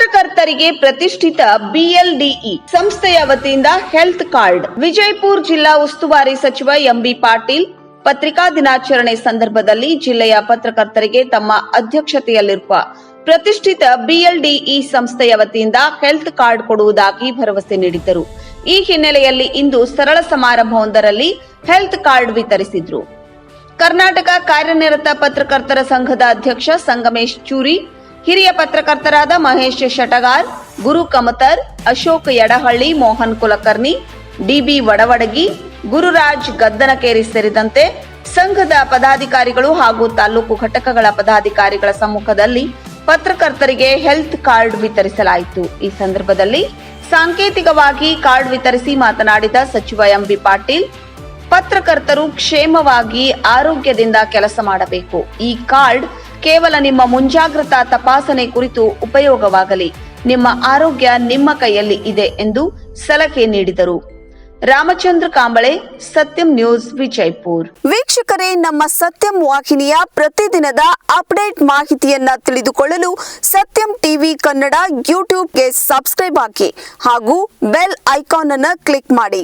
ಪತ್ರಕರ್ತರಿಗೆ ಪ್ರತಿಷ್ಠಿತ ಬಿಎಲ್ಡಿಇ ಸಂಸ್ಥೆಯ ವತಿಯಿಂದ ಹೆಲ್ತ್ ಕಾರ್ಡ್. ವಿಜಯಪುರ ಜಿಲ್ಲಾ ಉಸ್ತುವಾರಿ ಸಚಿವ ಎಂಬಿ ಪಾಟೀಲ್ ಪತ್ರಿಕಾ ದಿನಾಚರಣೆ ಸಂದರ್ಭದಲ್ಲಿ ಜಿಲ್ಲೆಯ ಪತ್ರಕರ್ತರಿಗೆ ತಮ್ಮ ಅಧ್ಯಕ್ಷತೆಯಲ್ಲಿರುವ ಪ್ರತಿಷ್ಠಿತ ಬಿಎಲ್ಡಿಇ ಸಂಸ್ಥೆಯ ವತಿಯಿಂದ ಹೆಲ್ತ್ ಕಾರ್ಡ್ ಕೊಡುವುದಾಗಿ ಭರವಸೆ ನೀಡಿದ್ದರು. ಈ ಹಿನ್ನೆಲೆಯಲ್ಲಿ ಇಂದು ಸರಳ ಸಮಾರಂಭವೊಂದರಲ್ಲಿ ಹೆಲ್ತ್ ಕಾರ್ಡ್ ವಿತರಿಸಿದ್ರು. ಕರ್ನಾಟಕ ಕಾರ್ಯನಿರತ ಪತ್ರಕರ್ತರ ಸಂಘದ ಅಧ್ಯಕ್ಷ ಸಂಗಮೇಶ್ ಚೂರಿ ಹಿರಿಯ ಪತ್ರಕರ್ತರಾದ ಮಹೇಶ್ ಶಟಗಾರ್, ಗುರು ಕಮತರ್, ಅಶೋಕ್ ಯಡಹಳ್ಳಿ, ಮೋಹನ್ ಕುಲಕರ್ಣಿ ಡಿಬಿ ವಡವಡಗಿ, ಗುರುರಾಜ್ ಗದ್ದನಕೇರಿ ಸೇರಿದಂತೆ ಸಂಘದ ಪದಾಧಿಕಾರಿಗಳು ಹಾಗೂ ತಾಲೂಕು ಘಟಕಗಳ ಪದಾಧಿಕಾರಿಗಳ ಸಮ್ಮುಖದಲ್ಲಿ ಪತ್ರಕರ್ತರಿಗೆ ಹೆಲ್ತ್ ಕಾರ್ಡ್ ವಿತರಿಸಲಾಯಿತು. ಈ ಸಂದರ್ಭದಲ್ಲಿ ಸಾಂಕೇತಿಕವಾಗಿ ಕಾರ್ಡ್ ವಿತರಿಸಿ ಮಾತನಾಡಿದ ಸಚಿವ ಎಂಬಿ ಪಾಟೀಲ್ ಪತ್ರಕರ್ತರು ಕ್ಷೇಮವಾಗಿ ಆರೋಗ್ಯದಿಂದ ಕೆಲಸ ಮಾಡಬೇಕು. ಈ ಕಾರ್ಡ್ ಕೇವಲ ನಿಮ್ಮ ಮುಂಜಾಗ್ರತಾ ತಪಾಸಣೆ ಕುರಿತು ಉಪಯೋಗವಾಗಲಿ. ನಿಮ್ಮ ಆರೋಗ್ಯ ನಿಮ್ಮ ಕೈಯಲ್ಲಿ ಇದೆ ಎಂದು ಸಲಹೆ ನೀಡಿದರು. ರಾಮಚಂದ್ರ ಕಾಂಬಳೆ, ಸತ್ಯಂ ನ್ಯೂಸ್, ವಿಜಯಪುರ್. ವೀಕ್ಷಕರೇ, ನಮ್ಮ ಸತ್ಯಂ ವಾಹಿನಿಯ ಪ್ರತಿದಿನದ ಅಪ್ಡೇಟ್ ಮಾಹಿತಿಯನ್ನ ತಿಳಿದುಕೊಳ್ಳಲು ಸತ್ಯಂ ಟಿವಿ ಕನ್ನಡ ಯೂಟ್ಯೂಬ್ಗೆ ಸಬ್ಸ್ಕ್ರೈಬ್ ಹಾಕಿ ಹಾಗೂ ಬೆಲ್ ಐಕಾನ್ ಅನ್ನು ಕ್ಲಿಕ್ ಮಾಡಿ.